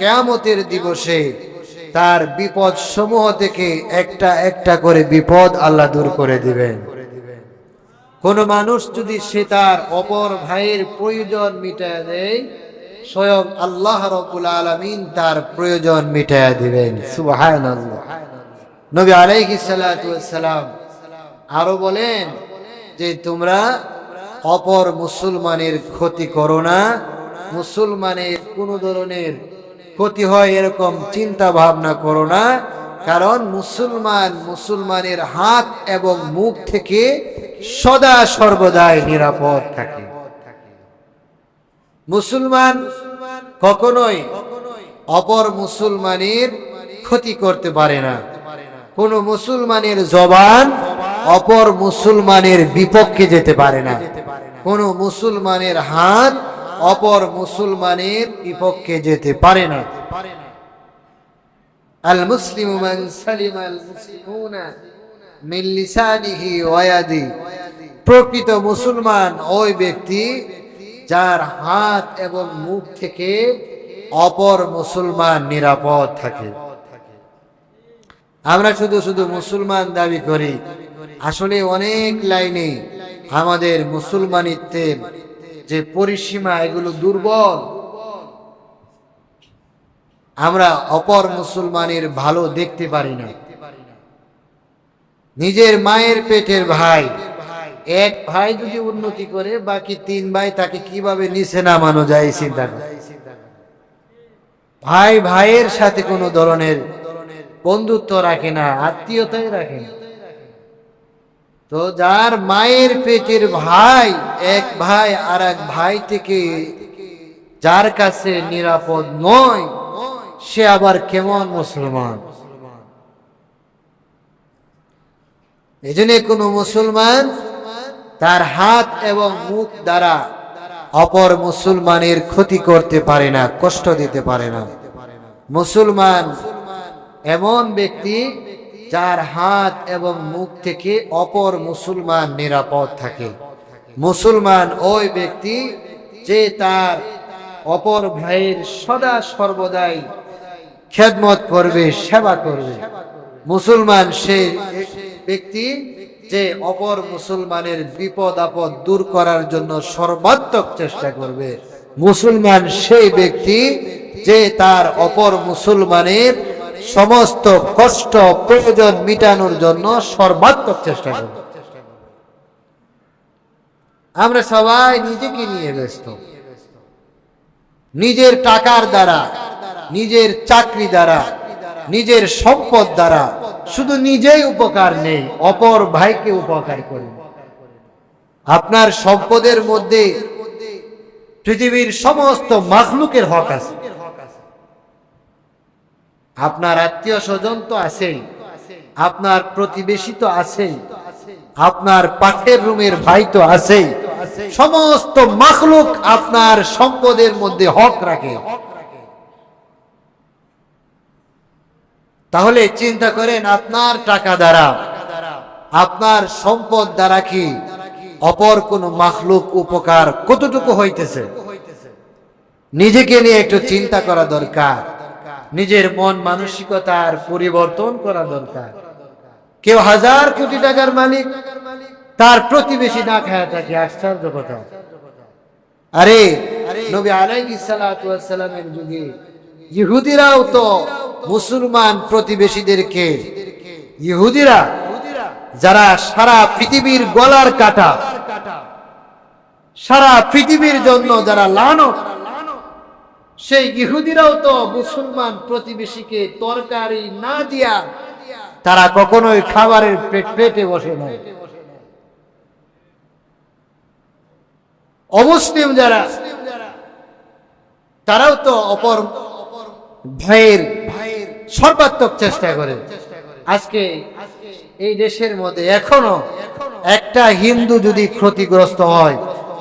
কেয়ামতের দিবসে তার বিপদ সমূহ থেকে একটা একটা করে বিপদ আল্লাহ দূর করে দিবেন। কোন মানুষ যদি সে তার অপর ভাইয়ের প্রয়োজন মিটায় দেয়, স্বয়ং আল্লাহ রব্বুল আলামিন তার প্রয়োজন মিটায় দিবেন। নবী আলাইহিস সালাম আরও বলেন যে, তোমরা অপর মুসলমানের ক্ষতি করো না মুসলমানের কোনো ধরনের ক্ষতি হয় এরকম চিন্তা ভাবনা করো না, কারণ মুসলমান মুসলমানের হাত এবং মুখ থেকে সদা সর্বদাই নিরাপদ থাকে। মুসলমান কখনোই অপর মুসলমানের ক্ষতি করতে পারে না। কোন মুসলমানের জবান অপর মুসলমানের বিপক্ষে যেতে পারে না। কোন মুসলমানের হাত অপর মুসলমানের বিপক্ষে যেতে পারে না। আল মুসলিম প্রকৃত মুসলমান ওই ব্যক্তি যার হাত এবং মুখ থেকে অপর মুসলমান নিরাপদ থাকে। আমরা শুধু শুধু মুসলমান দাবি করি। আসলে অনেক লাইনে আমাদের মুসলমানিত্বের যে পরিসীমা এগুলো দুর্বল। আমরা অপর মুসলমানের ভালো দেখতে পারি না। নিজের মায়ের পেটের ভাই, এক ভাই যদি উন্নতি করে, বাকি তিন ভাই তাকে কীভাবে নিচে নামানো যায় চিন্তা ভাই ভাইয়ের সাথে কোনো ধরনের বন্ধুত্ব রাখে না, আত্মীয়তাই রাখে না। তো যার মায়ের পেটের ভাই, এক ভাই আর এক ভাই থেকে যার কাছে নিরাপদ নয়, সে আবার কেমন মুসলমান? এই জন্য কোনো মুসলমান তার হাত এবং মুখ দ্বারা অপর মুসলমানের ক্ষতি করতে পারে না, কষ্ট দিতে পারে না। মুসলমান এমন ব্যক্তি যার হাত এবং মুখ থেকে অপর মুসলমান নিরাপদ থাকে। মুসলমান ওই ব্যক্তি যে তার অপর ভাইয়ের সদা সর্বদাই খেদমত করবে, সেবা করবে। মুসলমান সে ব্যক্তি যে অপর মুসলমানের বিপদ আপদ দূর করার জন্য সর্বাত্মক চেষ্টা করবে। মুসলমান সেই ব্যক্তি যে তার অপর মুসলমানের সমস্ত কষ্ট, প্রয়োজন মিটানোর জন্য সর্বাত্মক চেষ্টা করবে। আমরা সবাই নিজেকে নিয়ে ব্যস্ত। নিজের টাকার দ্বারা, নিজের চাকরি দ্বারা, নিজের সম্পদ দ্বারা শুধু নিজেই উপকার নেই, অপর ভাইকে উপকার করি আপনার সম্পদের মধ্যে পৃথিবীর সমস্ত মাখলুকের হক আছে। আপনার আত্মীয় স্বজন তো আছেই। আপনার প্রতিবেশী তো আছেই। আপনার পাশের রুমের ভাই তো আছেই। সমস্ত মাখলুক আপনার সম্পদের মধ্যে হক রাখে। তাহলে চিন্তা করেন, আপনার টাকা দ্বারা, আপনার সম্পদ দ্বারা কি অপর কোন মাখলুক উপকার কতটুকু হইতেছে? নিজেকে নিয়ে একটু চিন্তা করা দরকার। নিজের মন মানসিকতার পরিবর্তন করা দরকার। কেউ হাজার কোটি টাকার মালিক, তার প্রতিবেশী না খায় থাকে আশ্চর্য কথা। আরে, নবী আলাইহিস সালাতু ওয়াস সালামের যুগে ইহুদিরাও তো মুসলমান প্রতিবেশীদেরকে, ইহুদিরা যারা সারা পৃথিবীর গলার কাটা, সারা পৃথিবীর জন্য যারা লানত সেই ইহুদিরাও তো মুসলমান প্রতিবেশীকে তরকারি না দিয়া তারা কখনোই খাবারের পেট পেটে বসে নাই। অমুসলিম যারা, তারাও তো অপর ভাইয়ের ভাইয়ের সর্বাত্মক চেষ্টা করে। আজকে এই দেশের মধ্যে এখনও একটা হিন্দু যদি ক্ষতিগ্রস্ত হয়,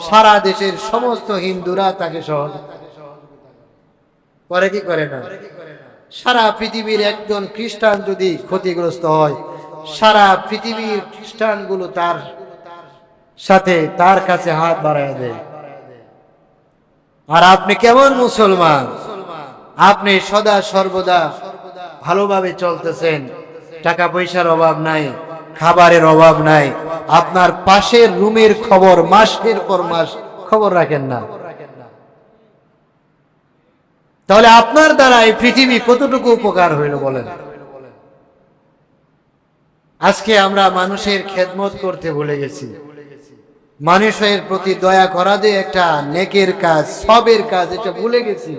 সারা দেশের সমস্ত হিন্দুরা তাকে সহযোগিতা করে কি করে না? সারা পৃথিবীর একজন খ্রিস্টান যদি ক্ষতিগ্রস্ত হয়, সারা পৃথিবীর খ্রিস্টানগুলো তার সাথে তার কাছে হাত বাড়ায় দেয়। আর আপনি কেমন মুসলমান? আপনি সদা সর্বদা ভালোভাবে চলতেছেন। টাকা পয়সার অভাব নাই, খাবারের অভাব নাই। আপনার পাশের রুমের খবর মাসের পর মাস খবর রাখেন না। তাহলে আপনার দ্বারা এই পৃথিবী কতটুকু উপকার হইল বলেন? আজকে আমরা মানুষের খেদমত করতে ভুলে গেছি। মানুষের প্রতি দয়া করা যে একটা নেকের কাজ, সবের কাজ, এটা ভুলে গেছি।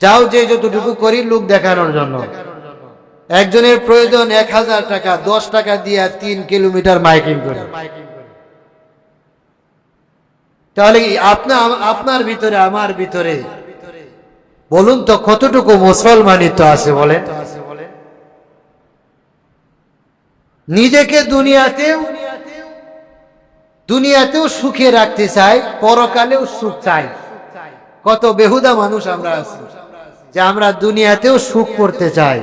যাও যে যতটুকু করি লোক দেখানোর জন্য। একজনের প্রয়োজন এক হাজার টাকা, দশ টাকা দিয়ে তিন কিলোমিটার মাইকিং করে। তাহলে আপনার ভিতরে, আমার ভিতরে বলুন তো, কতটুকু মুসলমানিত্ব আছে বলেন? নিজেকে দুনিয়াতেও দুনিয়াতেও সুখে রাখতে চাই, পরকালেও সুখ চাই। কত বেহুদা মানুষ আমরা আছি যে আমরা দুনিয়াতেও সুখ করতে চাই।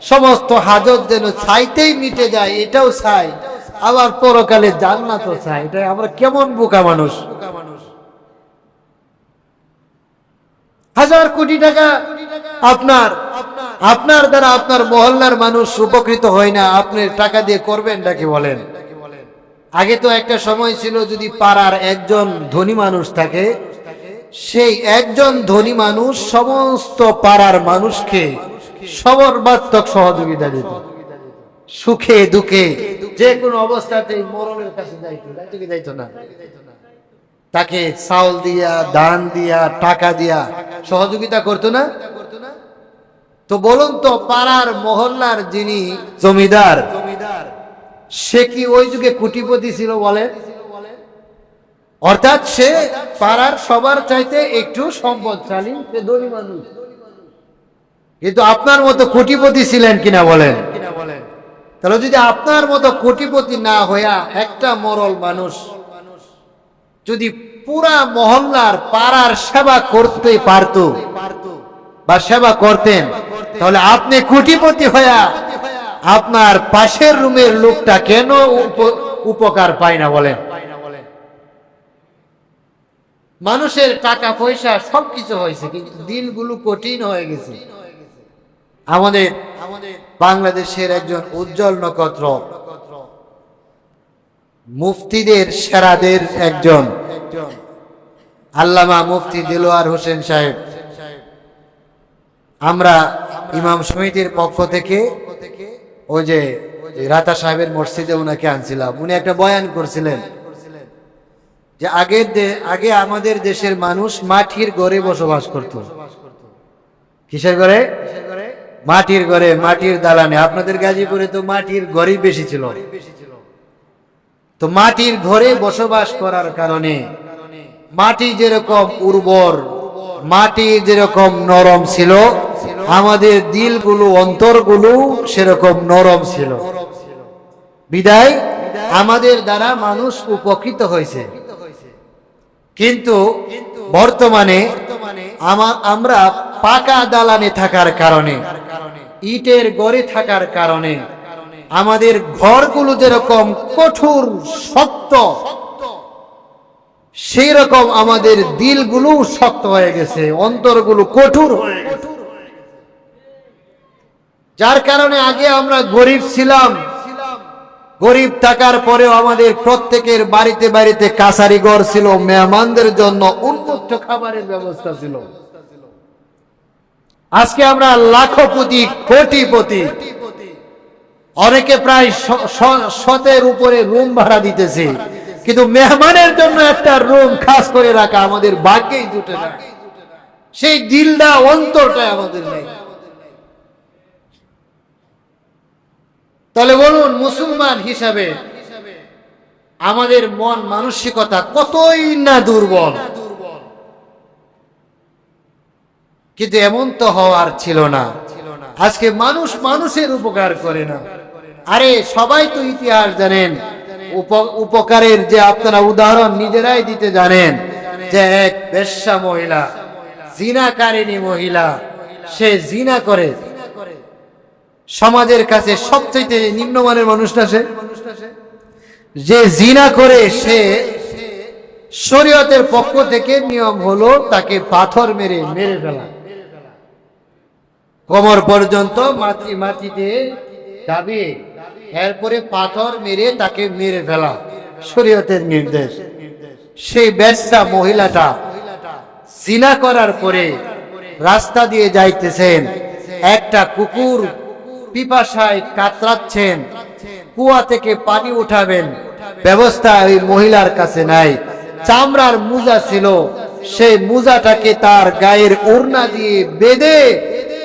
সমস্ত হাজত যেন চাইতেই মিটে যায়, এটাও চাই। আবার পরকালে জান্নাতও চাই। এটা আমরা কেমন বোকা মানুষ। হাজার কোটি টাকা আপনার আপনার দ্বারা আপনার মহল্লার মানুষ উপকৃত হয় না। আপনি টাকা দিয়ে করবেন নাকি বলেন? আগে তো একটা সময় ছিল যদি পাড়ার একজন ধনী মানুষ থাকে, সেই একজন ধনী মানুষ সমস্ত পাড়ার মানুষকে সর্বাত্মক সহযোগিতা দিত। সুখে দুঃখে, যে কোনো অবস্থাতেই মরণের কাছে যাইতো যাইতো না? তাকে চাউল দিয়া দান দিয়া, টাকা দিয়া সহযোগিতা করতো না? তো বলুন তো, পাড়ার মহল্লার যিনি জমিদার, সে কি ওই যুগে কুটিপতি ছিল বলে? অর্থাৎ সে পাড়ার সবার চাইতে একটু সম্পদশালী, সে ধনী মানুষ। কিন্তু আপনার মতো কোটিপতি ছিলেন কিনা বলেন? তাহলে যদি আপনার মতো কোটিপতি না হইয়া একটা মরল মানুষ যদি পুরা মহল্লার পাড়ার সেবা করতে পারত বা সেবা করতেন, তাহলে আপনি কোটিপতি হইয়া আপনার পাশের রুমের লোকটা কেন উপ- উপকার পায় না বলেন? মানুষের টাকা, পয়সা সবকিছু হয়েছে, কিন্তু দিনগুলো কঠিন হয়ে গেছে। আমাদের আমাদের বাংলাদেশের একজন উজ্জ্বল নক্ষত্র মুফতিদের, সেরাদের একজন। আল্লামা মুফতি দিলোয়ার হোসেন সাহেব। আমরা ইমাম সমিতির পক্ষ থেকে ওই যে রাতা সাহেবের মসজিদে ওনাকে আনছিলাম। উনি একটা বয়ান করছিলেন যে আগের আগে আমাদের দেশের মানুষ মাটির ঘরে বসবাস করত। কিসের ঘরে? মাটির ঘরে, মাটির দালানে। আপনাদের গাজীপুরে তো মাটির ঘরই বেশি ছিল। তো মাটির ঘরে বসবাস করার কারণে মাটি যেরকম উর্বর, মাটি যেরকম নরম ছিল, আমাদের দিলগুলো, অন্তরগুলো সেরকম নরম ছিল। বিদায়, আমাদের দ্বারা মানুষ উপকৃত হয়েছে। কিন্তু বর্তমানে আমরা পাকা দালানে থাকার কারণে, ইটের গড়ে থাকার কারণে আমাদের ঘরগুলো যেরকম কঠোর, শক্ত সেই রকম আমাদের দিলগুলো শক্ত হয়ে গেছে, অন্তরগুলো কঠোর যার কারণে আগে আমরা গরিব ছিলাম। গরিব থাকার পরেও আমাদের প্রত্যেকের বাড়িতে বাড়িতে কাছারি ঘর ছিল, মেহমানদের জন্য উন্মুক্ত খাবারের ব্যবস্থা ছিল। আজকে আমরা লাখপতি, কোটিপতি অনেকে প্রায় শতের উপরে রুম ভাড়া দিতেছে। কিন্তু মেহমানের জন্য একটা রুম খাস করে রাখা আমাদের ভাগ্যেই জুটে না। সেই দিলটা, অন্তরটা আমাদের নেই। তাহলে বলুন, মুসলমান হিসাবে আমাদের মন মানসিকতা কতই না দুর্বল। কিন্তু এমন তো হওয়ার ছিল না। আজকে মানুষ মানুষের উপকার করে না। আরে, সবাই তো ইতিহাস জানেন। উপ- উপকারের যে আপনারা উদাহরণ নিজেরাই দিতে জানেন যে এক বেশ্যা মহিলা জিনাকারিনী মহিলা, সে জিনা করে। সমাজের কাছে সবচেয়ে নিম্নমানের মানুষটা সে? যে জিনা করে সে শরীয়তের পক্ষ থেকে নিয়ম হলো তাকে পাথর মেরে মেরে ফেলা। কোমর পর্যন্ত মাটি, মাটিতে দাবিয়ে এরপরে পাথর মেরে তাকে মেরে ফেলা। শরীয়তের নির্দেশ। সেই ব্যবসা মহিলাটা জিনা করার পরে রাস্তা দিয়ে যাইতেছেন। একটা কুকুর পিপাসায় কাতরাচ্ছেন। কুয়া থেকে পানি উঠাবেন। ব্যবস্থা ওই মহিলার কাছে নাই। চামড়ার মুজা ছিল। সেই মুজাটাকে তার গায়ের ওড়না দিয়ে বেঁধে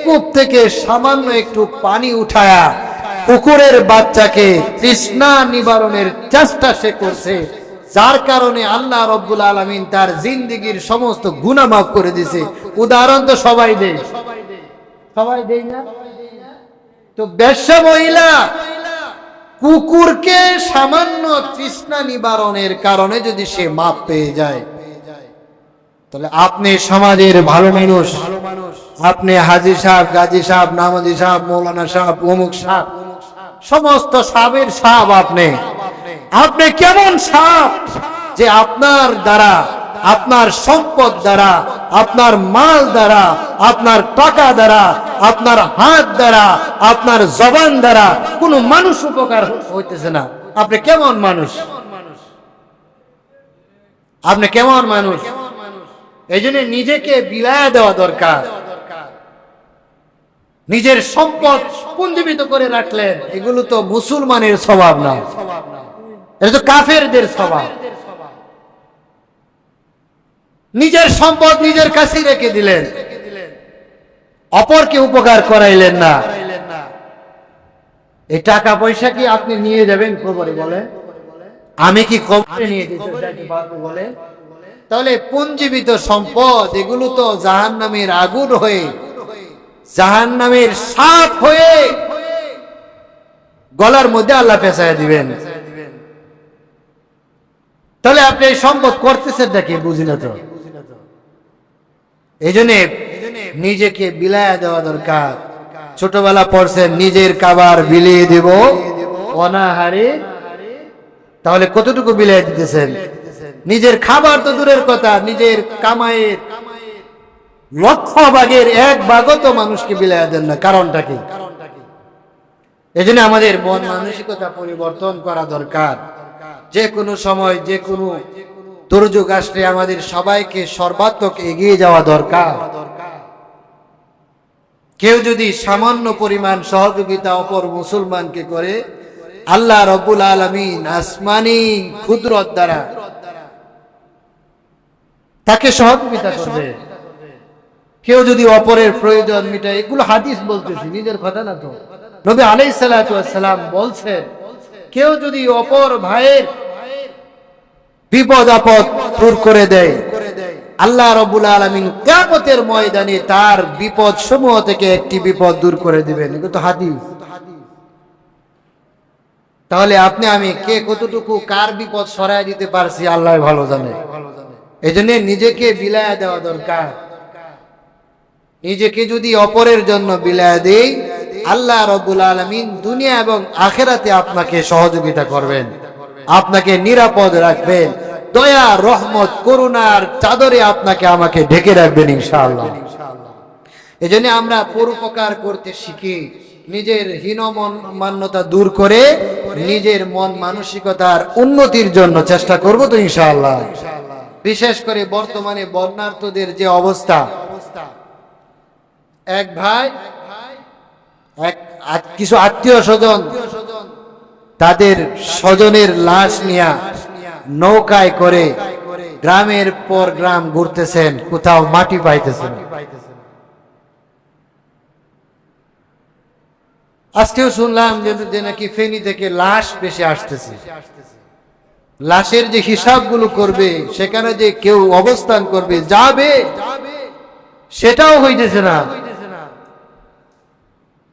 কূপ থেকে সামান্য একটু পানি উঠায়া কুকুরের বাচ্চাকে তৃষ্ণা নিবারণের চেষ্টা সে করছে। যার কারণে আল্লাহ রব্বুল আলমিন তার জিন্দিগির সমস্ত গুণা মাফ করে দিছে উদাহরণ তো সবাই দেয়। সবাই দেয় না? তো ব্যবসা মহিলা, কুকুরকে সামান্য তৃষ্ণা নিবারণের কারণে যদি সে মাপ পেয়ে যায়, তাহলে আপনি সমাজের ভালো মানুষ। আপনি হাজি সাহেব, গাজী সাহেব, নামাজি সাহেব, মৌলানা সাহেব, অমুক সাহেব। সমস্ত সাহেবের সাপ আপনি। আপনি কেমন সাপ যে আপনার দ্বারা, আপনার সম্পদ দ্বারা, আপনার মাল দ্বারা, আপনার টাকা দ্বারা, আপনার হাত দ্বারা, আপনার জবান দ্বারা কোনো মানুষ উপকার হইতেছে না। আপনি কেমন মানুষ? আপনি কেমন মানুষ? এই জন্য নিজেকে বিলায় দেওয়া দরকার। নিজের সম্পদ পুঞ্জীবিত করে রাখলেন। এগুলো তো মুসলমানের স্বভাব না। এটা তো কাফেরদের স্বভাব। নিজের সম্পদ নিজের কাছে রেখে দিলেন। অপরকে উপকার করাইলেন না। এই টাকা পয়সা কি আপনি নিয়ে যাবেন কবরে বলে? আমি কি কবরে নিয়ে পারব বলে? তাহলে পুঞ্জীবিত সম্পদ এগুলো তো জাহান নামের আগুন হয়ে জাহান নামের সাপ হয়ে গলার মধ্যে আল্লাহ পেঁচায় দিবেন। তাহলে আপনি এই সম্পদ করতেছেন নাকি? বুঝি না তো। এই জন্য নিজেকে বিলায় দেওয়া দরকার। ছোটবেলা পড়ছেন, নিজের কাবার বিলিয়ে দেব। অনাহারে। তাহলে কতটুকু বিলিয়ে দিতেছেন? নিজের খাবার তো দূরের কথা, নিজের কামাইয়ের লক্ষ ভাগের এক ভাগও তো মানুষকে বিলায় দেন না, কারণটা কি? এই জন্য আমাদের মন মানসিকতা পরিবর্তন করা দরকার। যে কোনো সময়, যে কোনো দুর্যোগ আসলে আমাদের সবাইকে সর্বাত্মক এগিয়ে যাওয়া দরকার। কেউ যদি সামান্য পরিমাণ সহযোগিতা অপর মুসলমানকে করে, আল্লাহ রবুল আলমিন আসমানি ক্ষুদ্রত দ্বারা তাকে সহযোগিতা করবে। কেউ যদি অপরের প্রয়োজন মিটায়, এগুলো হাদিস বলতেছি, নিজের কথা না তো। নবী আলাই সালাম বলছেন, কেউ যদি অপর ভাইয়ের বিপদ আপদ দূর করে দেয়, আল্লাহ রবুল আলমিন কেমতের ময়দানে তার বিপদ সমূহ থেকে একটি বিপদ দূর করে দিবেন। এগুলো তো হাদিস। তাহলে আপনি, আমি কে কতটুকু কার বিপদ সরাই দিতে পারছি, আল্লাহ ভালো জানে। এই নিজেকে বিলায় দেওয়া দরকার। নিজেকে যদি অপরের জন্য বিলায় দেই, আল্লাহ রবুল আলমিন দুনিয়া এবং আখেরাতে আপনাকে সহযোগিতা করবেন, আপনাকে নিরাপদ রাখবেন, দয়া, রহমত, করুণার চাদরে আপনাকে আমাকে ঢেকে রাখবেন ইনশাআল্লাহ। এই জন্য আমরা পরোপকার করতে শিখি, নিজের হীনমন মান্যতা দূর করে নিজের মন মানসিকতার উন্নতির জন্য চেষ্টা করব তো ইনশাআল্লাহ। বিশেষ করে বর্তমানে বর্ণার্থদের যে অবস্থা এক ভাই, এক কিছু আত্মীয় স্বজন, তাদের স্বজনের লাশ নিয়া নৌকায় করে গ্রামের পর গ্রাম ঘুরতেছেন, কোথাও মাটি পাইতেছেন। আজকেও শুনলাম যে নাকি ফেনি থেকে লাশ বেশি আসতেছে। লাশের যে হিসাবগুলো করবে, সেখানে যে কেউ অবস্থান করবে, যাবে, সেটাও হইতেছে না।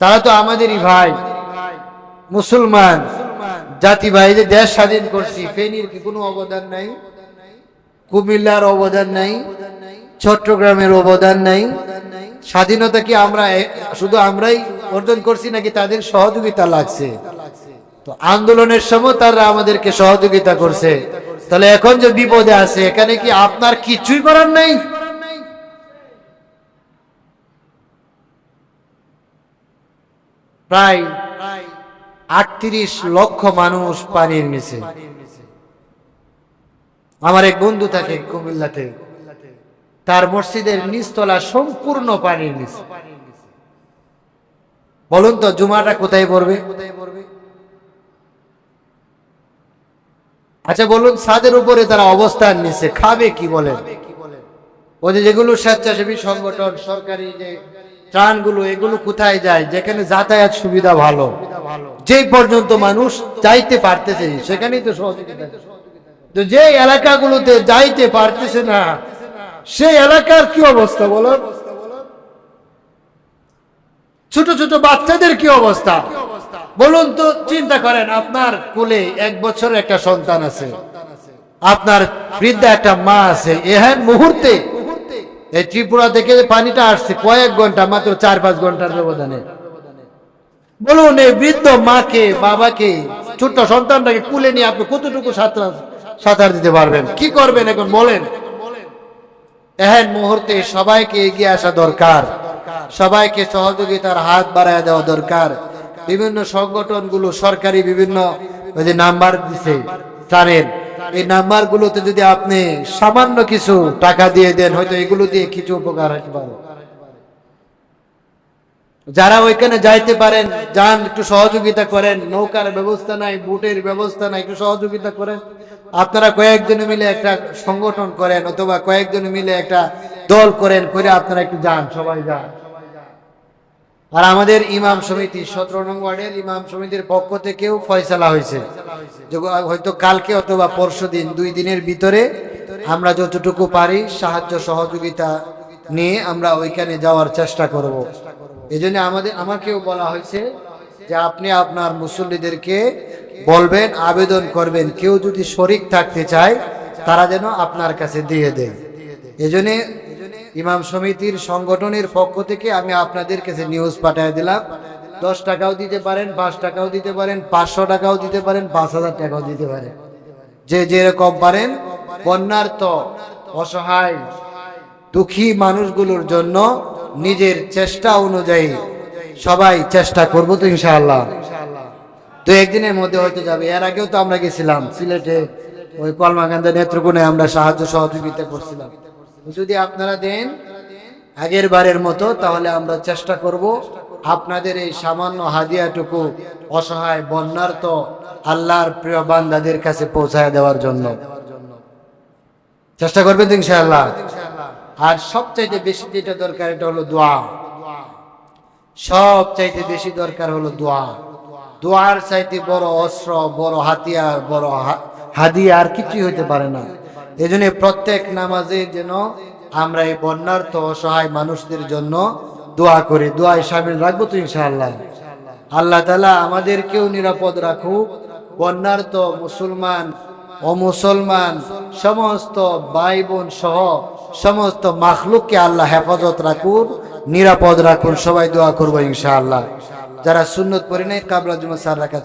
তারা তো আমাদেরই ভাই, মুসলমান, জাতি ভাই, যে দেশ স্বাধীন করছি, ফেনীর কি কোনো অবদান নাই? কুমিল্লার অবদান নাই, চট্টগ্রামের অবদান নাই। স্বাধীনতা কি আমরা শুধু আমরাই অর্জন করছি নাকি তাদের সহযোগিতা লাগছে? তো আন্দোলনের সময় তারা আমাদেরকে সহযোগিতা করছে। তাহলে এখন যে বিপদে আছে, এখানে কি আপনার কিছুই করার নেই? প্রায় আটত্রিশ লক্ষ মানুষ পানির নিচে। আমার এক বন্ধু থাকে কুমিল্লাতে। তার মসজিদের নিচতলা সম্পূর্ণ পানির নিচে। বলুন তো, জুমাটা কোথায় পড়বে? আচ্ছা বলুন, ছাদের উপরে তারা অবস্থান নিচ্ছে খাবে কি বলেন? ওই যে যেগুলো স্বেচ্ছাসেবী সংগঠন, সরকারি যে ত্রাণগুলো, এগুলো কোথায় যায়? যেখানে যাতায়াত সুবিধা ভালো। যেই পর্যন্ত মানুষ যাইতে পারতেছে সেখানেই তো সহযোগিতা। তো যে এলাকাগুলোতে যাইতে পারতেছে না, সেই এলাকার কি অবস্থা বলো? ছোট ছোট বাচ্চাদের কি অবস্থা? বলুন তো, চিন্তা করেন, আপনার কোলে এক বছরের একটা সন্তান আছে। আপনার বৃদ্ধা একটা মা আছে, এহেন মুহূর্তে এই ত্রিপুরা থেকে যে পানিটা আসছে, কয়েক ঘণ্টা, মাত্র চার পাঁচ ঘণ্টার ব্যবধানে। বলুন, এই বৃদ্ধ মাকে, বাবাকে, ছোট্ট সন্তানটাকে কুলে নিয়ে আপনি কতটুকু সাঁতার সাঁতার দিতে পারবেন? কি করবেন এখন, বলেন? এহেন মুহূর্তে সবাইকে এগিয়ে আসা দরকার। সবাইকে সহযোগিতার হাত বাড়ায় দেওয়া দরকার। বিভিন্ন সংগঠনগুলো, সরকারি বিভিন্ন নাম্বার দিছে ত্রাণের এই নাম্বার গুলোতে যদি আপনি সামান্য কিছু টাকা দিয়ে দেন, হয়তো এগুলো দিয়ে কিছু উপকার হতে পারে। যারা ওইখানে যাইতে পারেন, যান, একটু সহযোগিতা করেন, নৌকার ব্যবস্থা নাই, বুটের ব্যবস্থা নাই, একটু সহযোগিতা করেন। আপনারা কয়েকজন মিলে একটা সংগঠন করেন, অথবা কয়েকজন মিলে একটা দল করেন করে আপনারা একটু যান, সবাই যান। আর আমাদের ইমাম সমিতি, সতেরো নং ওয়ার্ডের ইমাম সমিতির পক্ষ থেকেও ফয়সালা হয়েছে। হয়তো কালকে অথবা পরশু দিন দুই দিনের ভিতরে আমরা যতটুকু পারি সাহায্য, সহযোগিতা নিয়ে আমরা ওইখানে যাওয়ার চেষ্টা করব। এই জন্য আমাদের আমাকেও বলা হয়েছে যে আপনি আপনার মুসল্লিদেরকে বলবেন, আবেদন করবেন। কেউ যদি শরিক থাকতে চায়, তারা যেন আপনার কাছে দিয়ে দেয়। এই ইমাম সমিতির সংগঠনের পক্ষ থেকে আমি আপনাদের কাছে নিউজ পাঠিয়ে দিলাম। দশ টাকাও দিতে পারেন, পাঁচ টাকাও দিতে পারেন, পাঁচশো টাকাও দিতে পারেন, পাঁচ হাজার টাকাও দিতে পারেন। যে যেরকম পারেন বন্যার তো অসহায়, দুঃখী মানুষগুলোর জন্য নিজের চেষ্টা অনুযায়ী সবাই চেষ্টা করব তো ইনশাআল্লাহ। তো একদিনের মধ্যে হয়তো যাবে। এর আগেও তো আমরা গেছিলাম, সিলেটে ওই কলমাকান্দা নেত্রকোণে আমরা সাহায্য সহযোগিতা করছিলাম। যদি আপনারা দেন, আগের বারের মতো, তাহলে আমরা চেষ্টা করব আপনাদের এই সামান্য হাদিয়াটুকু অসহায় বন্যার তো আল্লাহর প্রিয় বান্দাদের কাছে পৌঁছায় দেওয়ার জন্য। চেষ্টা করবেন ইনশাআল্লাহ। আর সবচাইতে বেশি যেটা দরকার এটা হলো দোয়া। সবচাইতে বেশি দরকার হলো দোয়া। দোয়ার চাইতে বড় অস্ত্র, বড় হাতিয়ার, বড় হাদিয়া আর কিছুই হইতে পারে না। এই প্রত্যেক নামাজে যেন আমরা এই বন্যার্থ, অসহায় মানুষদের জন্য দোয়া করে দোয়ায় সামিল রাখব তো ইনশাআল্লাহ। আল্লাহ তালা আমাদেরকেও নিরাপদ রাখুক। তো মুসলমান, অমুসলমান, সমস্ত ভাই বোন সহ সমস্ত মাখলুককে আল্লাহ হেফাজত রাখুন, নিরাপদ রাখুন। সবাই দোয়া করব ইনশাআল্লাহ। যারা সুন্নত পড়ে নেই, কাবলা জুমা সার রাখা